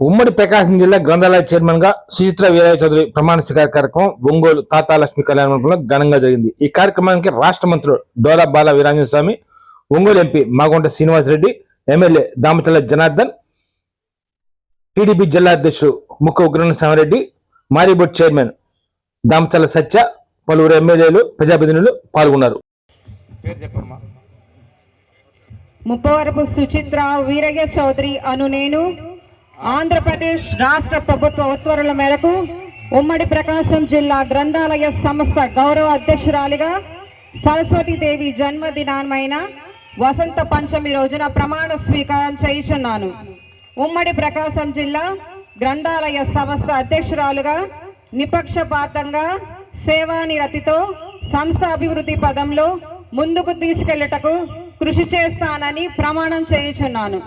ఉమ్మడి ప్రకాశం జిల్లా గ్రంథాలయ చైర్మన్గా సుచిత్ర వీరయ్య చౌదరి ప్రమాణ స్వీకార కార్యక్రమం ఒంగోలు తాతా లక్ష్మి కళ్యాణ మండపంలో ఘనంగా జరిగింది. ఈ కార్యక్రమానికి రాష్ట్ర మంత్రులు Dola Bala Veeranjana Swami Ongole MP Magunta Srinivasareddy MLA Damacharla Janardhan TDP జిల్లా అధ్యక్షుడు ముక్క ఉగ్రన సామిరెడ్డి మారీ బోర్డు చైర్మన్ దామచల్ల సత్య పలువురు ఎమ్మెల్యేలు ప్రజాప్రతినిధులు పాల్గొన్నారు. పేరు చెప్పమ్మా. ముప్పవరపు సుచిత్ర వీరయ్య చౌదరి అను నేను. ఆంధ్రప్రదేశ్ రాష్ట్ర ప్రభుత్వ ఉత్తర్వుల మేరకు ఉమ్మడి ప్రకాశం జిల్లా గ్రంథాలయ సంస్థ గౌరవ అధ్యక్షురాలిగా సరస్వతీదేవి జన్మదినమైన వసంత పంచమి రోజున ప్రమాణ స్వీకారం చేయుచున్నాను. ఉమ్మడి ప్రకాశం జిల్లా గ్రంథాలయ సంస్థ అధ్యక్షురాలుగా నిపక్షపాతంగా సేవానిరతితో సంస్థ అభివృద్ధి పదంలో ముందుకు తీసుకెళ్ళటకు కృషి చేస్తానని ప్రమాణం చేయుచున్నాను.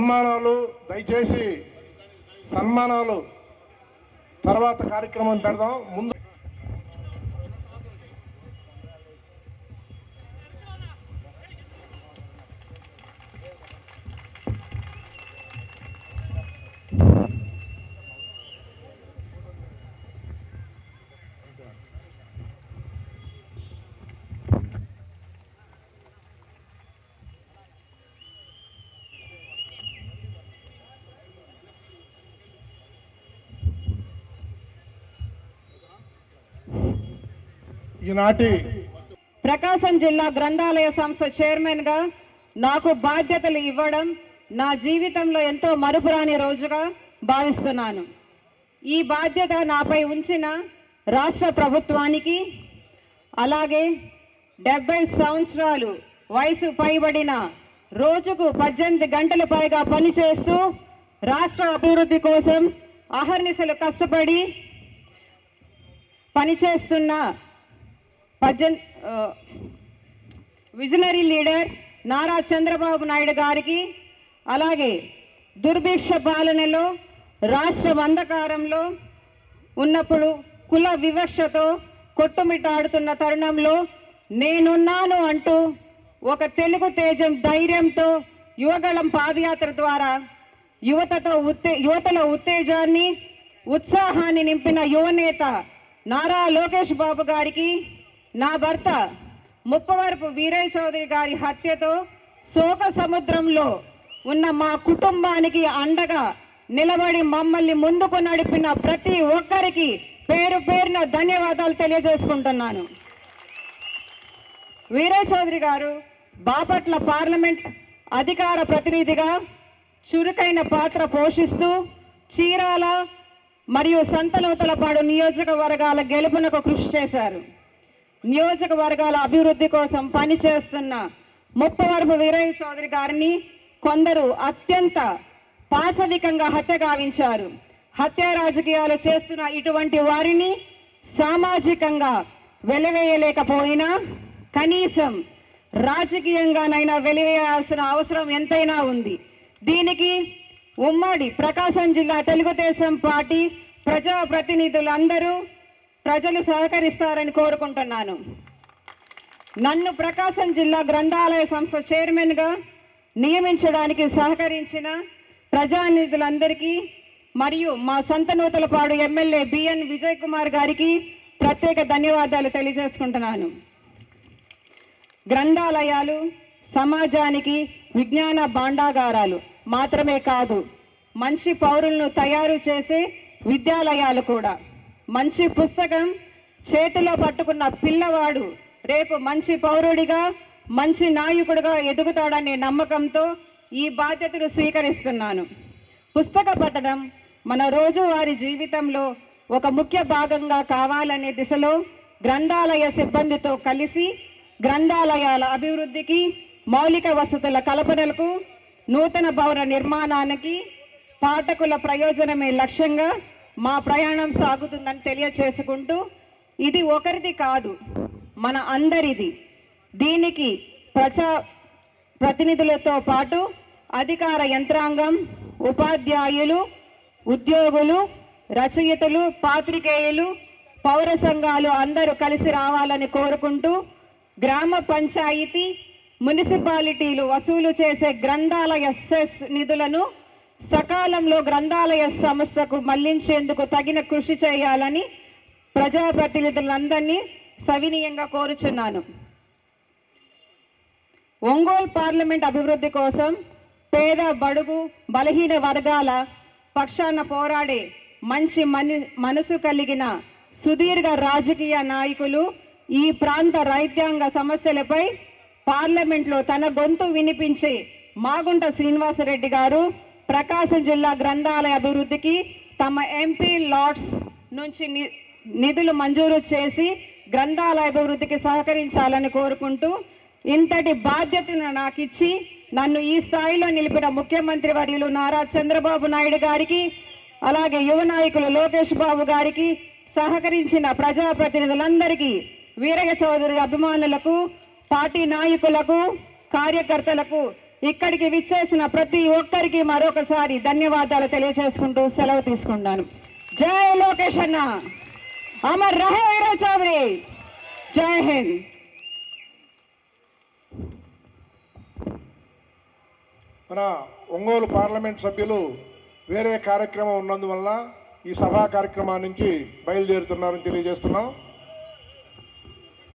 సన్మానాలు దయచేసి సన్మానాలు. తర్వాత కార్యక్రమం పెడదాం. ముందు ఈనాటి ప్రకాశం జిల్లా గ్రంథాలయ సంస్థ చైర్మన్గా నాకు బాధ్యతలు ఇవ్వడం నా జీవితంలో ఎంతో మరుపురాని రోజుగా భావిస్తున్నాను. ఈ బాధ్యత నాపై ఉంచిన రాష్ట్ర ప్రభుత్వానికి అలాగే డెబ్బై సంవత్సరాలు వయసు పైబడిన రోజుకు పద్దెనిమిది గంటల పైగా పనిచేస్తూ రాష్ట్ర అభివృద్ధి కోసం అహర్నిశలు కష్టపడి పనిచేస్తున్న పద్దెన్ విజనరీ లీడర్ నారా చంద్రబాబు నాయుడు గారికి అలాగే దుర్భిక్ష పాలనలో రాష్ట్ర అంధకారంలో ఉన్నప్పుడు కుల వివక్షతో కొట్టుమిట్టాడుతున్న తరుణంలో నేనున్నాను అంటూ ఒక తెలుగు తేజం ధైర్యంతో యువగళం పాదయాత్ర ద్వారా యువతతో ఉత్తే యువతలో ఉత్తేజాన్ని ఉత్సాహాన్ని నింపిన యువనేత నారా లోకేష్ బాబు గారికి నా భర్త ముప్పవరపు వీరయ్య చౌదరి గారి హత్యతో శోక సముద్రంలో ఉన్న మా కుటుంబానికి అండగా నిలబడి మమ్మల్ని ముందుకు నడిపిన ప్రతి ఒక్కరికి పేరు పేరున ధన్యవాదాలు తెలియజేసుకుంటున్నాను. వీరయ్య చౌదరి గారు బాపట్ల పార్లమెంట్ అధికార ప్రతినిధిగా చురుకైన పాత్ర పోషిస్తూ చీరాల మరియు సంతనూతలపాడు నియోజకవర్గాల గెలుపునకు కృషి చేశారు. నియోజకవర్గాల అభివృద్ధి కోసం పనిచేస్తున్న ముప్పవరపు వీరయ్య చౌదరి గారిని కొందరు అత్యంత పాశవికంగా హత్య గావించారు. హత్య రాజకీయాలు చేస్తున్న ఇటువంటి వారిని సామాజికంగా వెలివేయలేకపోయినా కనీసం రాజకీయంగానైనా వెలివేయాల్సిన అవసరం ఎంతైనా ఉంది. దీనికి ఉమ్మడి ప్రకాశం జిల్లా తెలుగుదేశం పార్టీ ప్రజాప్రతినిధులందరూ ప్రజలు సహకరిస్తారని కోరుకుంటున్నాను. నన్ను ప్రకాశం జిల్లా గ్రంథాలయ సంస్థ చైర్మన్గా నియమించడానికి సహకరించిన ప్రజానిధులందరికీ మరియు మా సంతనూతలపాడు ఎమ్మెల్యే బిఎన్ విజయ్ కుమార్ గారికి ప్రత్యేక ధన్యవాదాలు తెలియజేసుకుంటున్నాను. గ్రంథాలయాలు సమాజానికి విజ్ఞాన భాండాగారాలు మాత్రమే కాదు మంచి పౌరులను తయారు చేసే విద్యాలయాలు కూడా. మంచి పుస్తకం చేతిలో పట్టుకున్న పిల్లవాడు రేపు మంచి పౌరుడిగా మంచి నాయకుడిగా ఎదుగుతాడనే నమ్మకంతో ఈ బాధ్యతను స్వీకరిస్తున్నాను. పుస్తక పఠనం మన రోజువారీ జీవితంలో ఒక ముఖ్య భాగంగా కావాలనే దిశలో గ్రంథాలయ సిబ్బందితో కలిసి గ్రంథాలయాల అభివృద్ధికి మౌలిక వసతుల కల్పనలకు నూతన భవన నిర్మాణానికి పాఠకుల ప్రయోజనమే లక్ష్యంగా మా ప్రయాణం సాగుతుందని తెలియచేసుకుంటూ ఇది ఒకరిది కాదు మన అందరిది. దీనికి ప్రజా ప్రతినిధులతో పాటు అధికార యంత్రాంగం ఉపాధ్యాయులు ఉద్యోగులు రచయితలు పాత్రికేయులు పౌర సంఘాలు అందరూ కలిసి రావాలని కోరుకుంటూ గ్రామ పంచాయతీ మున్సిపాలిటీలు వసూలు చేసే గ్రంథాలయ సెస్ నిధులను సకాలంలో గ్రంథాలయ సంస్థకు మళ్ళించేందుకు తగిన కృషి చేయాలని ప్రజాప్రతినిధులందరినీ సవినీయంగా కోరుచున్నాను. ఒంగోలు పార్లమెంట్ అభివృద్ధి కోసం పేద బడుగు బలహీన వర్గాల పక్షాన పోరాడే మంచి మని మనసు కలిగిన సుదీర్ఘ రాజకీయ నాయకులు ఈ ప్రాంత రైతాంగ సమస్యలపై పార్లమెంట్లో తన గొంతు వినిపించే మాగుంట శ్రీనివాసరెడ్డి గారు ప్రకాశం జిల్లా గ్రంథాలయ అభివృద్ధికి తమ ఎంపీ లాట్స్ నుంచి ని- నిధులు మంజూరు చేసి గ్రంథాలయ అభివృద్ధికి సహకరించాలని కోరుకుంటూ ఇంతటి బాధ్యతను నాకు ఇచ్చి నన్ను ఈ స్థాయిలో నిలిపిన ముఖ్యమంత్రి వర్యులు నారా చంద్రబాబు నాయుడు గారికి అలాగే యువ నాయకులు లోకేష్ బాబు గారికి సహకరించిన ప్రజాప్రతినిధులందరికీ వీరయ్య చౌదరి అభిమానులకు పార్టీ నాయకులకు కార్యకర్తలకు ఇక్కడికి విచ్చేసిన ప్రతి ఒక్కరికి మరొకసారి ధన్యవాదాలు తెలియజేసుకుంటూ సెలవు తీసుకుంటాను. జై లోకేష్ అన్న. అమర్ రహే చౌదరి. జై హింద్. మన ఒంగోలు పార్లమెంట్ సభ్యులు వేరే కార్యక్రమం ఉన్నందువల్ల ఈ సభా కార్యక్రమం నుంచి బయలుదేరుతున్నారని తెలియజేస్తున్నాం.